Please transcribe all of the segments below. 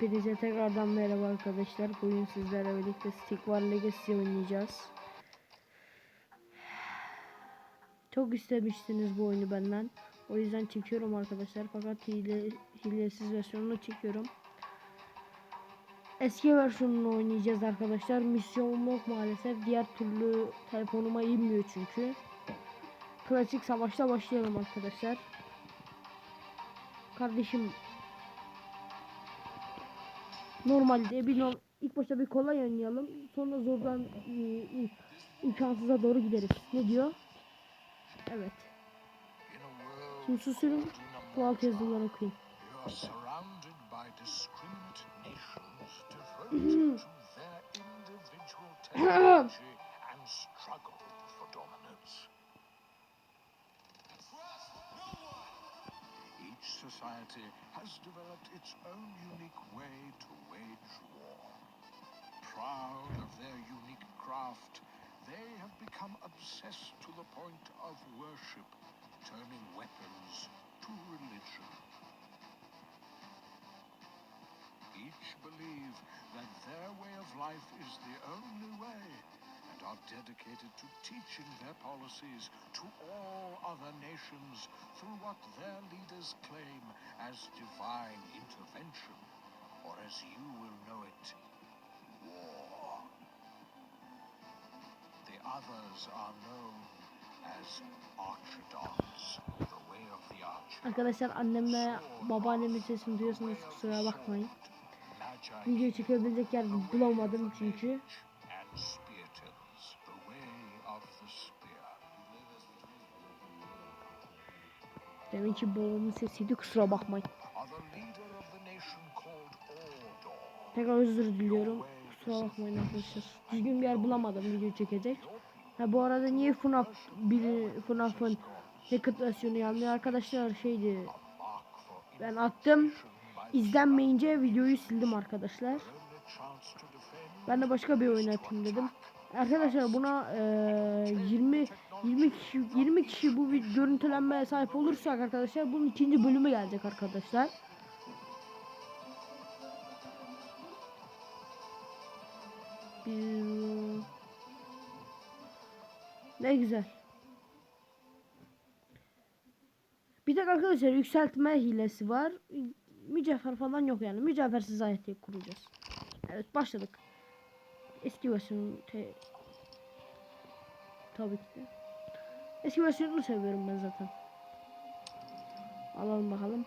Hepinize tekrardan merhaba arkadaşlar. Bugün sizlerle birlikte Stick War Legacy oynayacağız. Çok istemiştiniz bu oyunu benden. O yüzden çekiyorum arkadaşlar. Fakat hile, hilesiz versiyonunu çekiyorum. Eski versiyonunu oynayacağız arkadaşlar. Misyon yok maalesef. Diğer türlü telefonuma inmiyor çünkü. Klasik savaşta başlayalım arkadaşlar. Kardeşim Normalde bir no ilk başta bir kolay oynayalım. Sonra zordan e, e, imkansıza doğru gideriz. Ne diyor? Evet. Şimdi susuyorum. Bu alt yazıları okuyayım. society has developed its own unique way to wage war. Proud of their unique craft, they have become obsessed to the point of worship, turning weapons to religion. Each believe that their way of life is the only way and are dedicated to teaching their policies to all other nations through what their leaders claim as divine intervention, or as you will know it, war. The others are known as Archidons, the way of the archer. Arkadaşlar annemle babaannemin sesini duyuyorsunuz kusura bakmayın. Video çekebilecek yer bulamadım çünkü. Demin ki babamın sesiydi kusura bakmayın. Tekrar özür diliyorum. Kusura bakmayın arkadaşlar. Düzgün bir yer bulamadım video çekecek. Ha bu arada niye FNAF biri FNAF'ın Naked versiyonu yanmıyor arkadaşlar şeydi. Ben attım. İzlenmeyince videoyu sildim arkadaşlar. Ben de başka bir oyun atayım dedim. Arkadaşlar buna eee 20 20 kişi 20 kişi bu bir görüntülenmeye sahip olursak arkadaşlar bunun ikinci bölümü gelecek arkadaşlar. Ne güzel. Bir tek arkadaşlar yükseltme hilesi var. Mücevher falan yok yani. Mücevhersiz ayet kuracağız. Evet başladık. Eski versiyonu te... Tabii ki de. Eski versiyonunu seviyorum ben zaten. Alalım bakalım.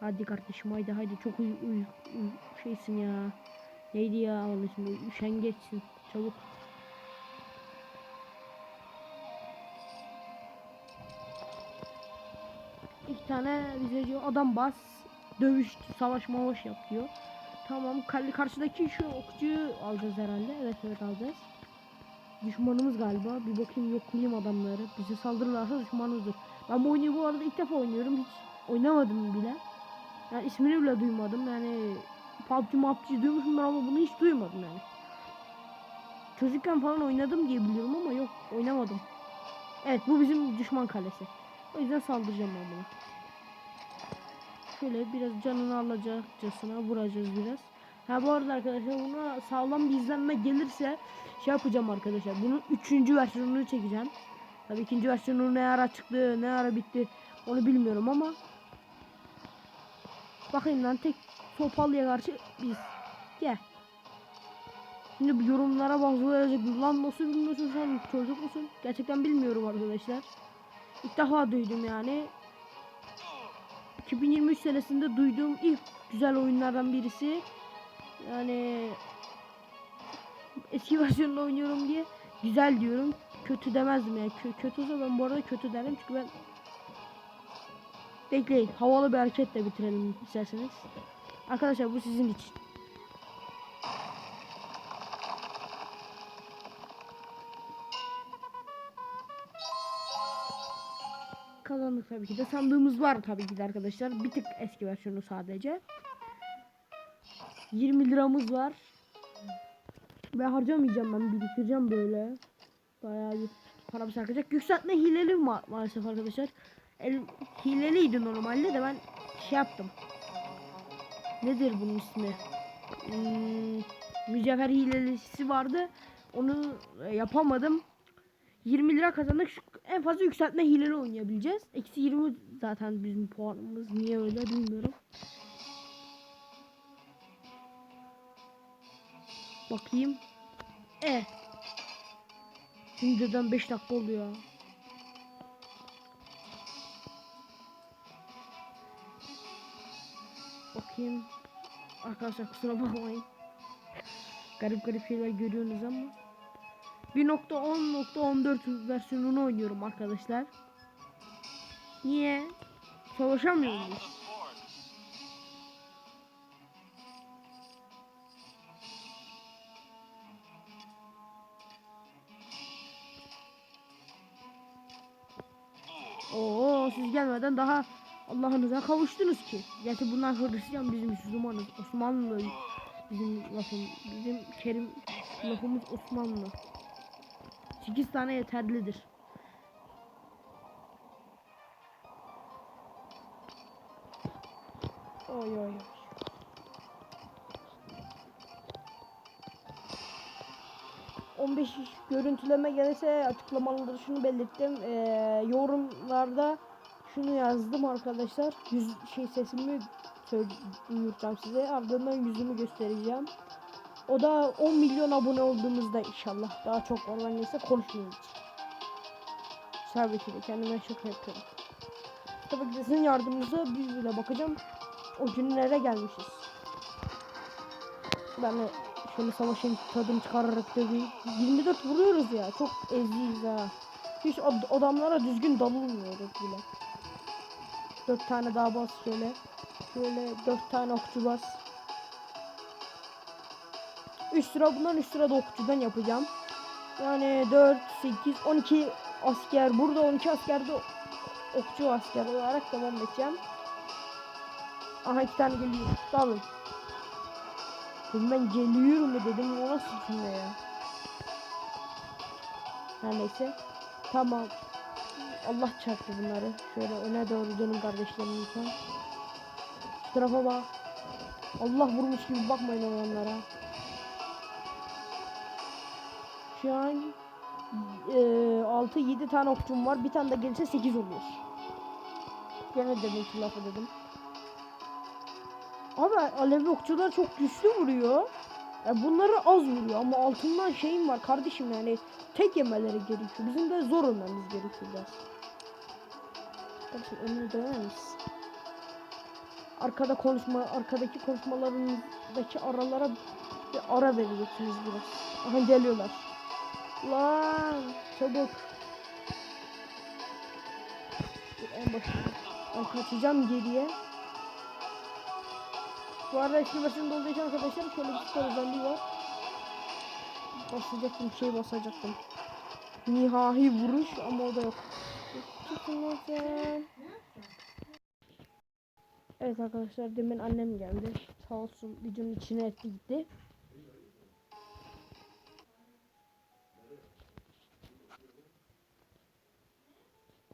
Hadi kardeşim haydi haydi çok uy, uy, uy şeysin ya. Neydi ya alalım şimdi üşengeçsin çabuk. İki tane bize diyor adam bas dövüş savaş mavaş yap diyor. Tamam karşıdaki şu okçuyu alacağız herhalde. Evet evet alacağız. Düşmanımız galiba. Bir bakayım yoklayayım adamları. Bize saldırırlarsa düşmanımızdır. Ben bu oyunu bu arada ilk defa oynuyorum. Hiç oynamadım bile. Yani ismini bile duymadım. Yani PUBG MUBG duymuşumdur ama bunu hiç duymadım yani. Çocukken falan oynadım diye biliyorum ama yok oynamadım. Evet bu bizim düşman kalesi. O yüzden saldıracağım ben buna. Şöyle biraz canını alacakçasına vuracağız biraz. Ha bu arada arkadaşlar buna sağlam bir izlenme gelirse şey yapacağım arkadaşlar. Bunun üçüncü versiyonunu çekeceğim. Tabii ikinci versiyonu ne ara çıktı ne ara bitti onu bilmiyorum ama Bakayım lan tek sopalıya karşı biz. Gel. Şimdi yorumlara bazıları yazacak. Lan nasıl bilmiyorsun sen çocuk musun? Gerçekten bilmiyorum arkadaşlar. İlk defa duydum yani. 2023 senesinde duyduğum ilk güzel oyunlardan birisi. Yani eski versiyonda oynuyorum diye güzel diyorum. Kötü demezdim yani. Kö kötü olsa ben bu arada kötü derim çünkü ben Bekleyin. Havalı bir hareketle bitirelim isterseniz. Arkadaşlar bu sizin için. Kazandık tabii ki de. Sandığımız var tabii ki de arkadaşlar. Bir tık eski versiyonu sadece. 20 liramız var. Ve harcamayacağım ben. Biriktireceğim böyle. Bayağı bir param sarkacak. Yükseltme hileli ma maalesef arkadaşlar. El, hileliydi normalde de ben şey yaptım. nedir bunun ismi? Hmm, mücevher hilesi vardı. Onu e, yapamadım. 20 lira kazandık. Şu, en fazla yükseltme hileli oynayabileceğiz. Eksi 20 zaten bizim puanımız. Niye öyle bilmiyorum. Bakayım. E. Videodan 5 dakika oluyor. Bakayım. Arkadaşlar kusura bakmayın. garip garip şeyler görüyorsunuz ama. 1.10.14 versiyonunu oynuyorum arkadaşlar. Niye? Savaşamıyor muyuz? Oo siz gelmeden daha Allah'ınıza kavuştunuz ki. Gerçi bunlar Hristiyan bizim Müslümanız. Osmanlı bizim lafım bizim Kerim lafımız Osmanlı. 8 tane yeterlidir. Oy oy oy. ...15 görüntüleme gelirse açıklamalarda şunu belirttim. Ee, yorumlarda şunu yazdım arkadaşlar. Yüz şey sesimi duyuracağım size. Ardından yüzümü göstereceğim. O da 10 milyon abone olduğumuzda inşallah. Daha çok olan neyse konuşmayacağız. De kendime şaka yapıyorum. Tabii ki de sizin yardımınıza bir bile bakacağım. O günlere gelmişiz. Ben de şöyle savaşın tadını çıkararak döveyim. 24 vuruyoruz ya. Çok eziyiz ha. Hiç ad- adamlara düzgün dalılmıyoruz bile. 4 tane daha bas şöyle. Şöyle 4 tane okçu bas. 3 sıra bundan 3 sıra da okçudan yapacağım. Yani 4, 8, 12 asker. Burada 12 asker de okçu asker olarak devam edeceğim. Aha iki tane geliyor. Dalın. Dedim ben geliyorum mu dedim. O nasıl cümle ya? Her neyse. Tamam. Allah çarptı bunları. Şöyle öne doğru dönün kardeşlerim lütfen. Şu tarafa bak. Allah vurmuş gibi bakmayın olanlara. Şu an e, 6-7 tane okçum var. Bir tane de gelirse 8 olur. Demin ki lafı dedim. Abi Alevi okçular çok güçlü vuruyor. Ya bunları az vuruyor ama altından şeyim var kardeşim yani tek yemeleri gerekiyor. Bizim de zor ölmemiz gerekiyor biraz. Kardeşim önüne döner misin? Arkada konuşma, arkadaki konuşmalarındaki aralara bir ara vereceksiniz biraz. Aha geliyorlar. Lan çabuk. En başına. Ben kaçacağım geriye. Bu arada eski versiyonda olduğu arkadaşlar şöyle bir süper özelliği var. Basacaktım şey basacaktım. Nihai vuruş ama o da yok. Evet arkadaşlar demin annem geldi. Sağ olsun videonun içine etti gitti.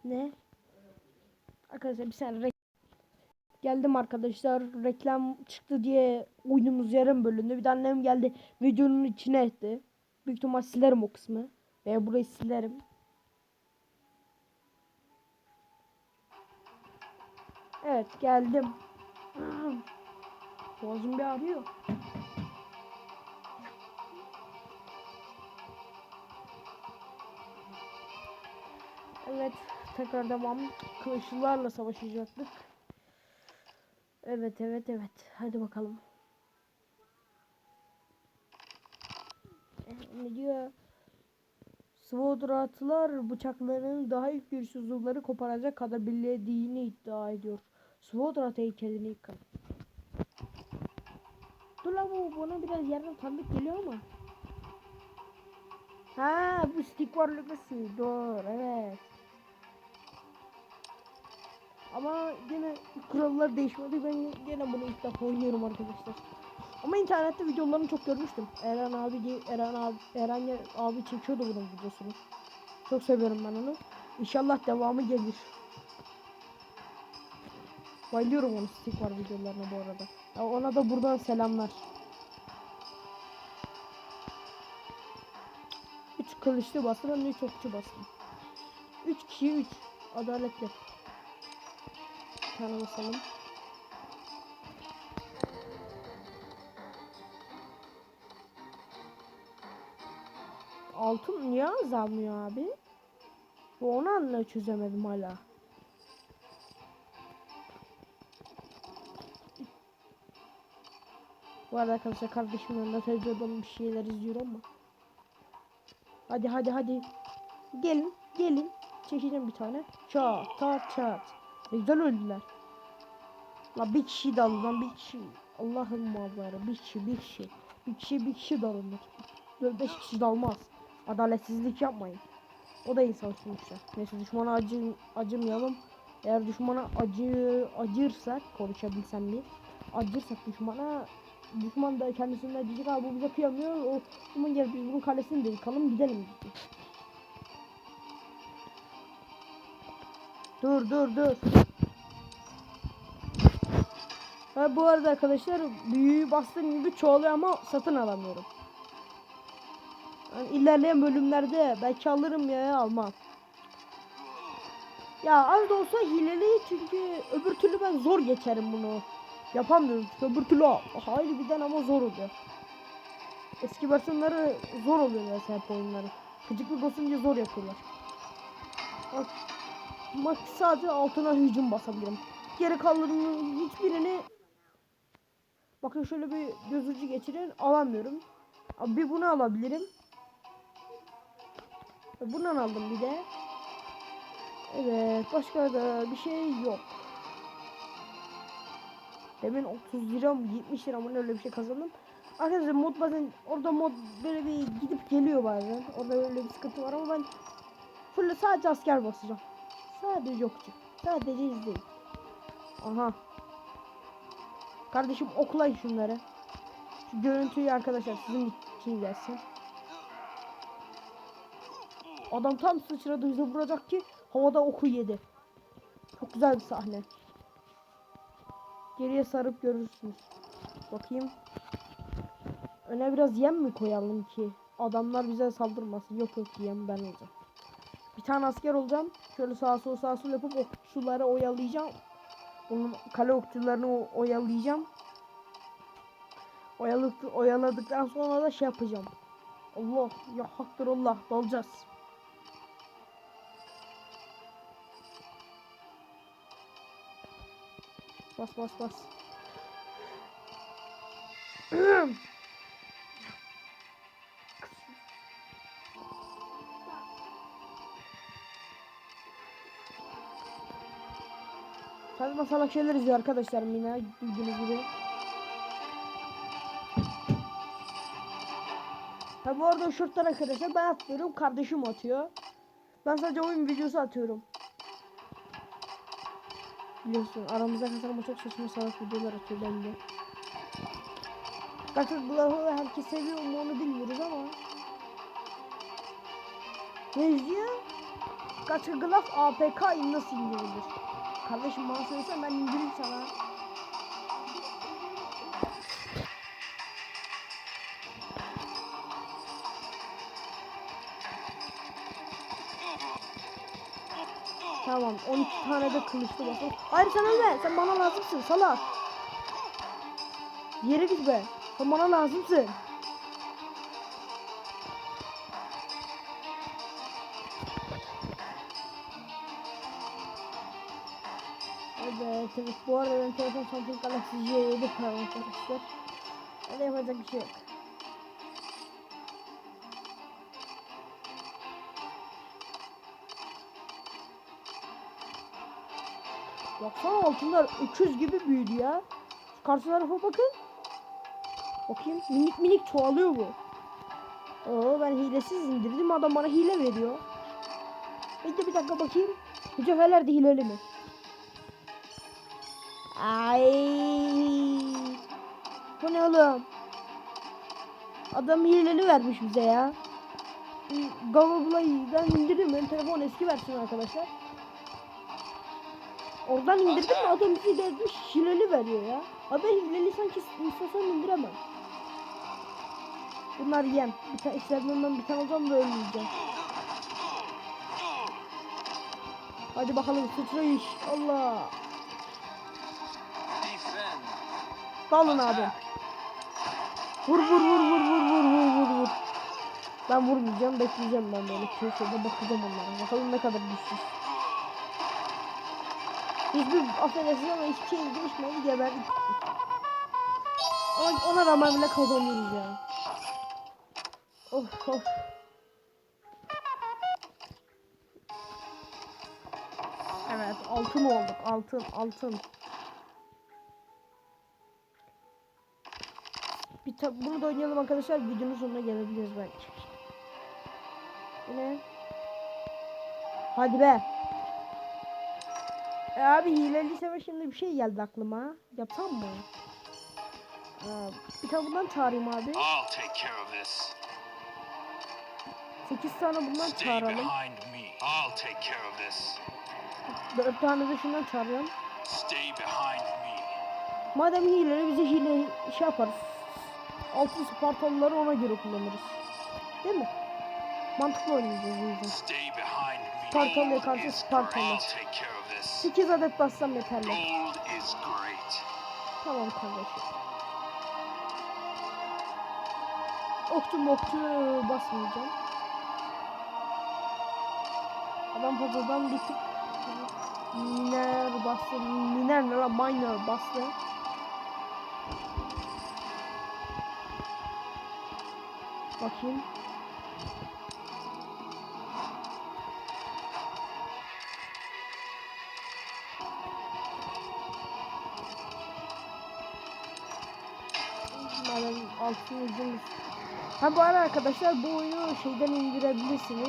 Ne? Arkadaşlar bir saniye Geldim arkadaşlar. Reklam çıktı diye oyunumuz yarım bölündü. Bir de annem geldi. Videonun içine etti. Büyük ihtimal silerim o kısmı. Veya burayı silerim. Evet geldim. Boğazım bir ağrıyor. Evet tekrar devam. Kılıçlılarla savaşacaktık. Evet evet evet. Hadi bakalım. Eh, Ne diyor? Svodratlar bıçaklarının daha ilk güçsüzlükleri koparacak kadar bildiğini iddia ediyor. Svodrat heykelini yıkın. Dur lan bu bana biraz yerden tanıdık geliyor ama. Ha bu stick var Legacy. Doğru kurallar değişmedi. Ben gene bunu ilk defa oynuyorum arkadaşlar. Ama internette videolarını çok görmüştüm. Eren abi, Eren abi, Eren abi çekiyordu bunun videosunu. Çok seviyorum ben onu. İnşallah devamı gelir. Bayılıyorum onun stick var videolarına bu arada. Ya Ona da buradan selamlar. Üç kılıçlı bastım ben de üç okçu bastım. Üç kişi üç. Adaletli. Tane basalım. Altın niye azalmıyor abi? Bu onu anla çözemedim hala. Bu arada arkadaşlar kardeşimin yanında televizyondan bir şeyler izliyorum ama. Hadi hadi hadi. Gelin gelin. Çekeceğim bir tane. Çat çat çat. Ne öldüler. La bir kişi daldı lan bir kişi. Allah'ım muhabbara bir kişi bir kişi. Bir kişi bir kişi dalınır. 4-5 kişi dalmaz. Adaletsizlik yapmayın. O da insan sonuçta. Neyse düşmana acı, acımayalım. Eğer düşmana acı acırsak konuşabilsem bir. Acırsak düşmana düşman da kendisinden diyecek abi bu bize kıyamıyor. O zaman gel biz bunun kalesini de yıkalım gidelim Dur dur dur. Ha, bu arada arkadaşlar büyüğü bastığım gibi çoğalıyor ama satın alamıyorum. Yani ilerleyen bölümlerde belki alırım ya almam. Ya az da olsa hileli çünkü öbür türlü ben zor geçerim bunu. Yapamıyorum çünkü öbür türlü hayır birden ama zor oluyor. Eski versiyonları zor oluyor mesela oyunları. Gıcıklık olsun diye zor yapıyorlar. Bak, bak sadece altına hücum basabilirim. Geri kalanının hiçbirini Bakın şöyle bir göz ucu geçirin alamıyorum. Abi bir bunu alabilirim. Bundan aldım bir de. Evet başka da bir şey yok. Demin 30 lira mı 70 lira mı öyle bir şey kazandım. Arkadaşlar mod bazen orada mod böyle bir gidip geliyor bazen. Orada öyle bir sıkıntı var ama ben full sadece asker basacağım. Sadece yokçu. Sadece izleyin. Aha. Kardeşim oklayın şunları. Şu görüntüyü arkadaşlar sizin için gelsin. Adam tam sıçradı bize vuracak ki havada oku yedi. Çok güzel bir sahne. Geriye sarıp görürsünüz. Bakayım. Öne biraz yem mi koyalım ki? Adamlar bize saldırmasın. Yok yok yem ben olacağım. Bir tane asker olacağım. Şöyle sağa sol sağa sol yapıp okçuları oyalayacağım. Onun kale okçularını oyalayacağım. Oyaladık, oyaladıktan sonra da şey yapacağım. Allah ya haktır Allah dalacağız. Bas bas bas. salak şeyler izliyor arkadaşlar Mina bildiğiniz gibi. Ha bu arada şortlar arkadaşlar ben atmıyorum kardeşim atıyor. Ben sadece oyun videosu atıyorum. Biliyorsun aramızda kazanma çok saçma salak videolar atıyor bende. Gerçi bu herkes seviyor mu onu bilmiyoruz ama. Ne izliyor? Kaçı Glove APK nasıl indirilir? Kardeşim bana söylesen ben indireyim sana. Tamam 12 tane de kılıçlı basın. Hayır sen ölme sen bana lazımsın salak. Yere git be. Sen bana lazımsın. Bu arada benim telefon Samsung Galaxy J7 Pro arkadaşlar. Öyle yapacak bir şey yok. Baksana altınlar öküz gibi büyüdü ya. Şu karşı tarafa bakın. Bakayım minik minik çoğalıyor bu. Oo ben hilesiz indirdim adam bana hile veriyor. Bir de bir dakika bakayım. Mücevherler de hileli mi? Ay. Bu ne oğlum? Adam hileli vermiş bize ya. Gavablay'dan indirdim. Benim telefon eski versiyon arkadaşlar. Oradan indirdim mi adam bizi gelmiş hileli veriyor ya. Abi ben hileli sanki istesem indiremem. Bunlar yem. Bir tane işlerinden bir tane alacağım ve ölmeyeceğim. Hadi bakalım sıçrayış. Allah. Dalın abi. Vur vur vur vur vur vur vur vur vur. Ben vurmayacağım bekleyeceğim ben böyle köşede bakacağım onlara. Bakalım ne kadar güçsüz. Hiçbir affedersin ama hiçbir şey değişmedi geberdik. Ama ona rağmen bile kazanıyoruz ya. Of of. Evet altın olduk altın altın. Bir ta- bunu da oynayalım arkadaşlar. Videonun sonuna gelebiliriz belki. Yine. Hadi be. E abi hileli savaş şimdi bir şey geldi aklıma. Yapsam mı? Aa, bir tane bundan çağırayım abi. I'll take care of this. 8 tane bundan çağıralım. behind me. I'll take care of this. 4 tane de şundan me. Madem hileli bize hile şey yaparız. Altın Spartalıları ona göre kullanırız. Değil mi? Mantıklı oynayacağız o yüzden. Spartalı'ya karşı Spartalı. great. I'll take care of this. 8 adet bassam yeterli. Tamam kardeşim. Okçu mokçu basmayacağım. Adam fazladan bir tık miner bastı. Miner ne lan miner bastı. Bakayım. Madem altın yüzümüz. Ha bu arada arkadaşlar bu oyunu şeyden indirebilirsiniz.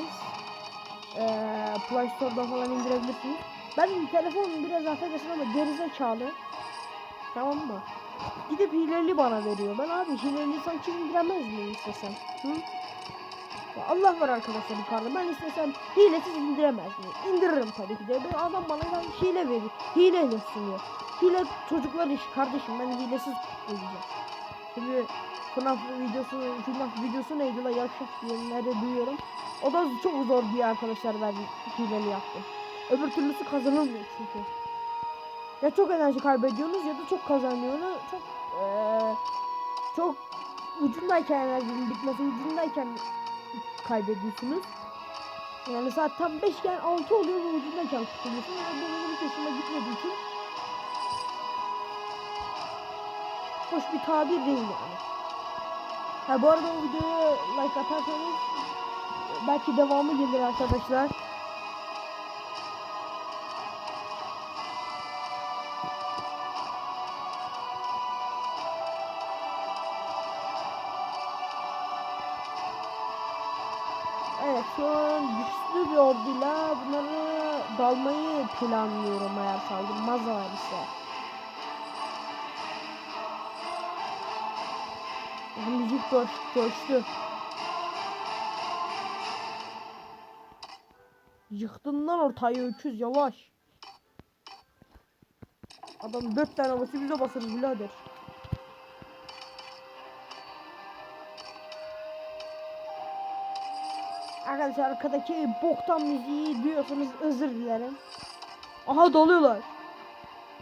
Ee, Play Store'dan falan indirebilirsiniz. Ben telefonum biraz affedersin ama gerizekalı. Tamam mı? Gidip hileli bana veriyor. Ben abi hileli sanki indiremez miyim istesem? Hı? Ya Allah var arkadaşlar yukarıda. Ben istesem hilesiz indiremez miyim? İndiririm tabii ki de. Ben adam bana ben hile veriyor. Hileyle sunuyor. Hile çocuklar işi kardeşim. Ben hilesiz oynayacağım. Şimdi FNAF videosu, FNAF videosu neydi la yavşak diyenleri duyuyorum. O da çok zor diye arkadaşlar ben hileli yaptım. Öbür türlüsü kazanılmıyor çünkü. Ya çok enerji kaybediyorsunuz ya da çok kazanıyorsunuz. Çok eee çok ucundayken enerjinin bitmesi ucundayken kaybediyorsunuz. Yani saat tam 5 iken 6 oluyor ve ucundayken kurtuluyorsunuz. Ve bu benim hiç hoşuma gitmediği için hoş bir tabir değil yani. Ha bu arada o videoya like atarsanız belki devamı gelir arkadaşlar. An güçlü bir orduyla bunları dalmayı planlıyorum eğer saldırmazlar ise. Müzik coş, coştu. Yıktın lan ortayı öküz yavaş. Adam dört tane bası bize basarız birader. Arkadaşlar arkadaki boktan müziği duyuyorsanız özür dilerim. Aha doluyorlar.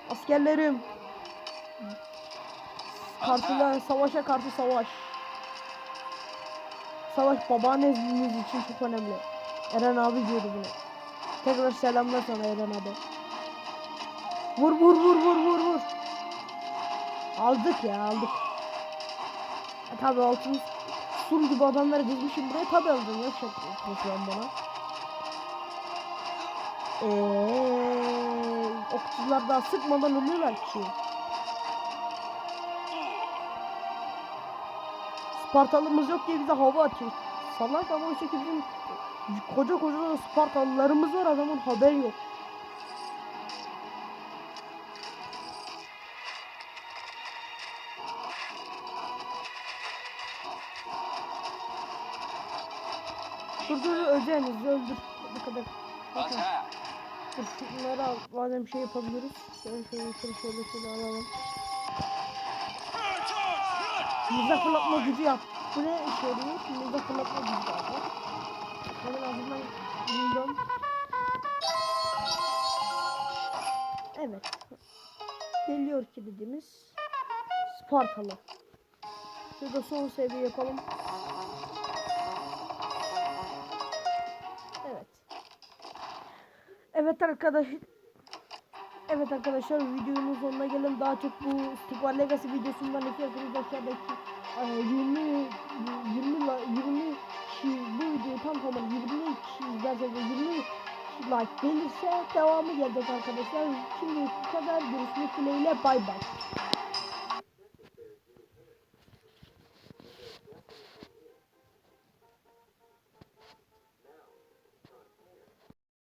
Askerlerim. Karşılar savaşa karşı savaş. Savaş babaanneniz için çok önemli. Eren abi diyordu bunu. Tekrar selamlar sana Eren abi. Vur vur vur vur vur vur. Aldık ya aldık. E, tabi altın sur gibi adamları dizmişim buraya tabi aldım ya çok şu an bana. Eee okçular daha sıkmadan ölüyorlar ki. Spartalımız yok diye bize hava atıyor. Salak ama oysa ki bizim koca koca Spartalılarımız var adamın haberi yok. Dur öleceğiniz öldür. Bu kadar. Bakın. Şunları al. Bir şey yapabiliriz. Şöyle şöyle şöyle şöyle, şöyle alalım. Mızrak fırlatma gücü yap. Bu ne işe yarıyor? Mızrak fırlatma gücü galiba. Hemen ağzından buldum. Evet. Geliyor ki dediğimiz Spartalı. Şurada son seviye yapalım. Evet arkadaş. Evet arkadaşlar videonun sonuna gelin. Daha çok bu Stigma Legacy videosundan istiyorsanız aşağıdaki e, 20 20 la- 20 kişi bu videoyu tam tamam 20 kişi izlerse ve 20 like gelirse devamı gelecek arkadaşlar. Şimdi bu kadar görüşmek dileğiyle bay bay.